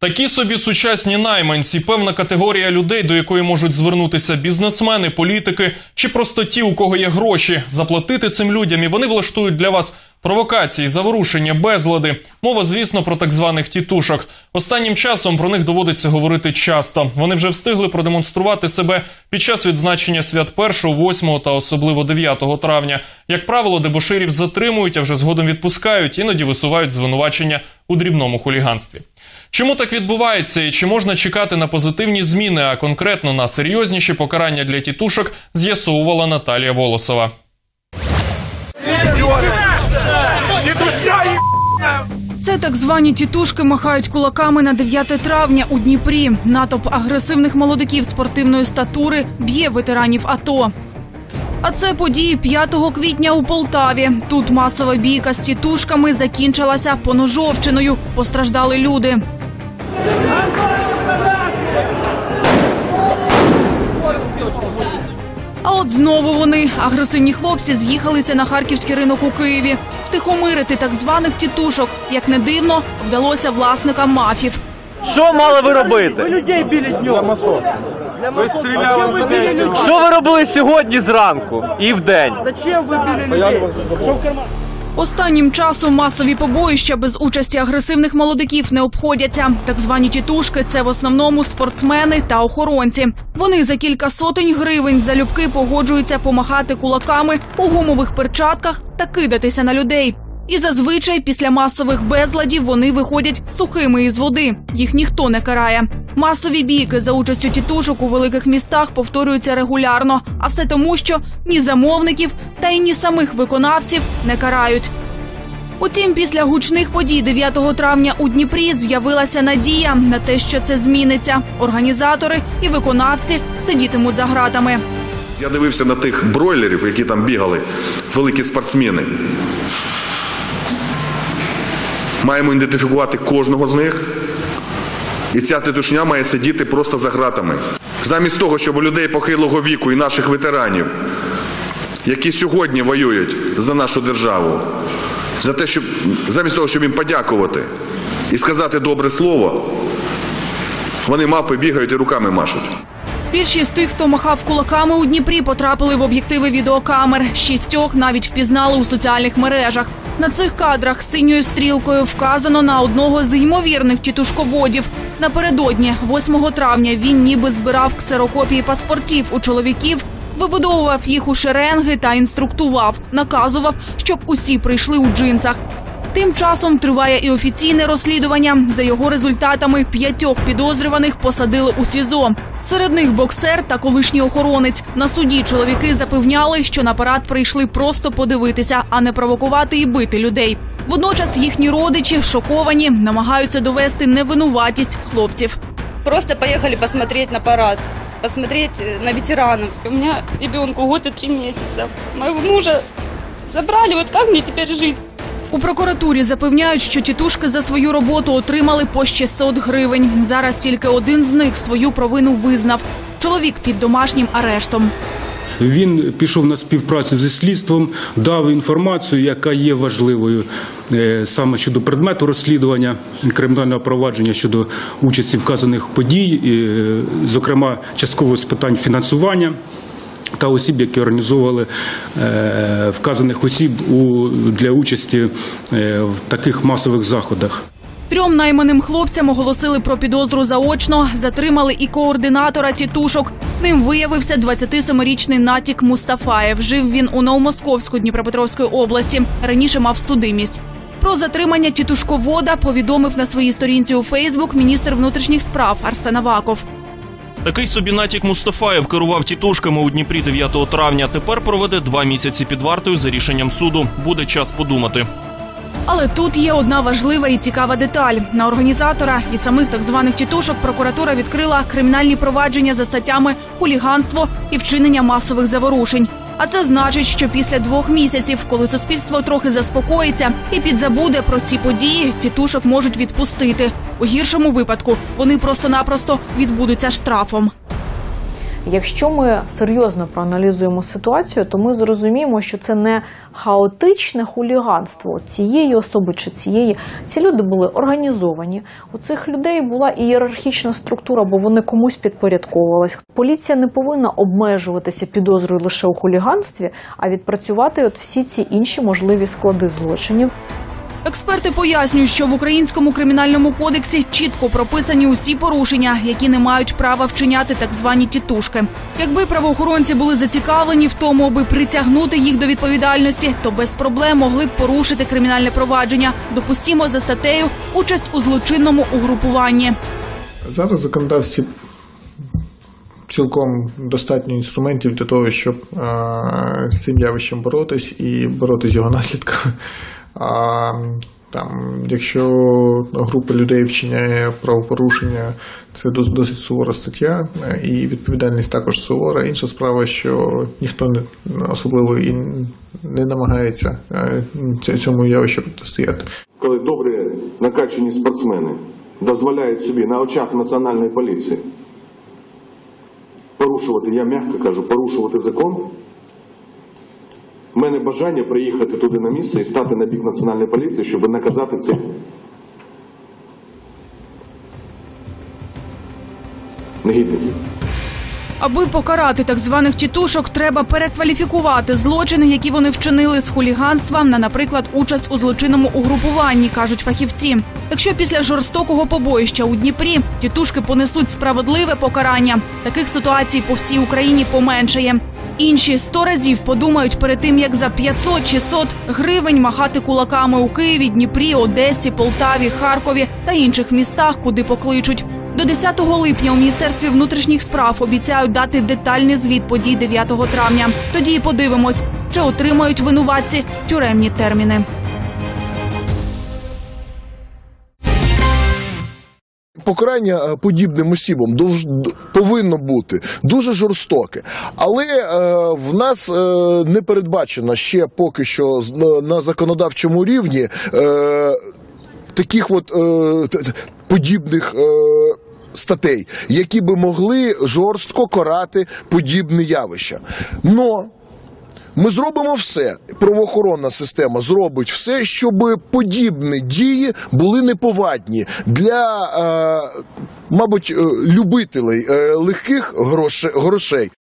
Такі собі сучасні найманці, певна категорія людей, до якої можуть звернутися бізнесмени, політики чи просто ті, у кого є гроші, заплатити цим людям, і вони влаштують для вас провокації, заворушення, безлади. Мова, звісно, про так званих тітушок. Останнім часом про них доводиться говорити часто. Вони вже встигли продемонструвати себе під час відзначення свят 1, 8 та особливо 9 травня. Як правило, дебоширів затримують, а вже згодом відпускають, іноді висувають звинувачення у дрібному хуліганстві. Чому так відбувається і чи можна чекати на позитивні зміни, а конкретно на серйозніші покарання для тітушок, з'ясовувала Наталія Волосова. Це так звані тітушки махають кулаками на 9 травня у Дніпрі. Натовп агресивних молодиків спортивної статури б'є ветеранів АТО. А це події 5 квітня у Полтаві. Тут масова бійка з тітушками закінчилася поножовчиною. Постраждали люди. А от знову вони, агресивні хлопці, з'їхалися на харківський ринок у Києві. Втихомирити так званих тітушок, як не дивно, вдалося власникам мафів. Що мали ви робити? людей били днем. Ви стріляли в людей. Що ви робили сьогодні зранку і вдень? Зачем ви били людей? Що в карман? Останнім часом масові побоїща без участі агресивних молодиків не обходяться. Так звані тітушки це в основному спортсмени та охоронці. Вони за кілька сотень гривень залюбки погоджуються помахати кулаками у гумових перчатках та кидатися на людей. І зазвичай після масових безладів вони виходять сухими із води. Їх ніхто не карає. Масові бійки за участю тітушок у великих містах повторюються регулярно, а все тому, що ні замовників та й ні самих виконавців не карають. Утім, після гучних подій 9 травня у Дніпрі з'явилася надія на те, що це зміниться. Організатори і виконавці сидітимуть за гратами. Я дивився на тих бройлерів, які там бігали, великі спортсмени. Маємо ідентифікувати кожного з них. І ця титушня має сидіти просто за ґратами. Замість того, щоб у людей похилого віку і наших ветеранів, які сьогодні воюють за нашу державу, за те, щоб замість того, щоб їм подякувати і сказати добре слово, вони мапи бігають і руками машуть. Більшість тих, хто махав кулаками у Дніпрі, потрапили в об'єктиви відеокамер. Шістьох навіть впізнали у соціальних мережах. На цих кадрах синьою стрілкою вказано на одного з ймовірних тітушководів. Напередодні, 8 травня, він ніби збирав ксерокопії паспортів у чоловіків, вибудовував їх у шеренги та інструктував, наказував, щоб усі прийшли у джинсах. Тим часом триває і офіційне розслідування. За його результатами п'ятьох підозрюваних посадили у СІЗО. Серед них боксер та колишній охоронець. На суді чоловіки запевняли, що на парад прийшли просто подивитися, а не провокувати і бити людей. Водночас їхні родичі шоковані, намагаються довести невинуватість хлопців. Просто поехали посмотреть на парад, посмотреть э, на ветеранов. У меня ребенку год и три месяца. Моего мужа забрали, вот как мне теперь жить? У прокуратурі запевняють, що тітушки за свою роботу отримали по 600 гривень. Зараз тільки один з них свою провину визнав. Чоловік під домашнім арештом. Він пішов на співпрацю зі слідством, дав інформацію, яка є важливою е, саме щодо предмету розслідування кримінального провадження щодо участі вказаних подій, е, зокрема частково з питань фінансування. Та осіб, які організовували е, вказаних осіб для участі е, в таких масових заходах. Трьом найманим хлопцям оголосили про підозру заочно. Затримали і координатора тітушок. Ним виявився 27-річний Натік Мустафаєв. Жив він у Новомосковську Дніпропетровської області. Раніше мав судимість. Про затримання тітушковода повідомив на своїй сторінці у Фейсбук міністр внутрішніх справ Арсен Аваков. Такий собі натік Мустафаєв керував тітушками у Дніпрі 9 травня. Тепер проведе два місяці під вартою за рішенням суду. Буде час подумати. Але тут є одна важлива і цікава деталь. На організатора і самих так званих тітушок прокуратура відкрила кримінальні провадження за статтями хуліганство і вчинення масових заворушень. А це значить, що після двох місяців, коли суспільство трохи заспокоїться і підзабуде про ці події, тітушок можуть відпустити. У гіршому випадку вони просто-напросто відбудуться штрафом. Якщо ми серйозно проаналізуємо ситуацію, то ми зрозуміємо, що це не хаотичне хуліганство цієї особи чи цієї. Ці люди були організовані. У цих людей була ієрархічна структура, бо вони комусь підпорядковувались. Поліція не повинна обмежуватися підозрою лише у хуліганстві, а відпрацювати от всі ці інші можливі склади злочинів. Експерти пояснюють, що в українському кримінальному кодексі чітко прописані усі порушення, які не мають права вчиняти так звані тітушки. Якби правоохоронці були зацікавлені в тому, аби притягнути їх до відповідальності, то без проблем могли б порушити кримінальне провадження. Допустімо за статтею участь у злочинному угрупуванні. Зараз в законодавстві цілком достатньо інструментів для того, щоб а, з цим явищем боротись і боротись його наслідками. А, там, якщо група людей вчиняє правопорушення, це досить сувора стаття, е, і відповідальність також сувора. Інша справа, що ніхто не особливо і не намагається е, цьому явищу протистояти. коли добрі накачані спортсмени дозволяють собі на очах національної поліції порушувати, я м'яко кажу, порушувати закон. У мене бажання приїхати туди на місце і стати на бік національної поліції, щоб наказати цих негідників. Аби покарати так званих тітушок, треба перекваліфікувати злочини, які вони вчинили з хуліганства на, наприклад, участь у злочинному угрупуванні, кажуть фахівці. Якщо після жорстокого побоїща у Дніпрі тітушки понесуть справедливе покарання, таких ситуацій по всій Україні поменшає. Інші сто разів подумають перед тим, як за 500-600 гривень махати кулаками у Києві, Дніпрі, Одесі, Полтаві, Харкові та інших містах, куди покличуть. До 10 липня у міністерстві внутрішніх справ обіцяють дати детальний звіт подій 9 травня. Тоді і подивимось, чи отримають винуватці тюремні терміни. Покарання е, подібним осібам повинно бути дуже жорстоке. Але е, в нас е, не передбачено ще поки що на- законодавчому рівні таких от подібних. Статей, які би могли жорстко карати подібне явища. Но ми зробимо все. Правоохоронна система зробить все, щоб подібні дії були неповадні для, е, мабуть, е, любителей е, легких гроше- грошей.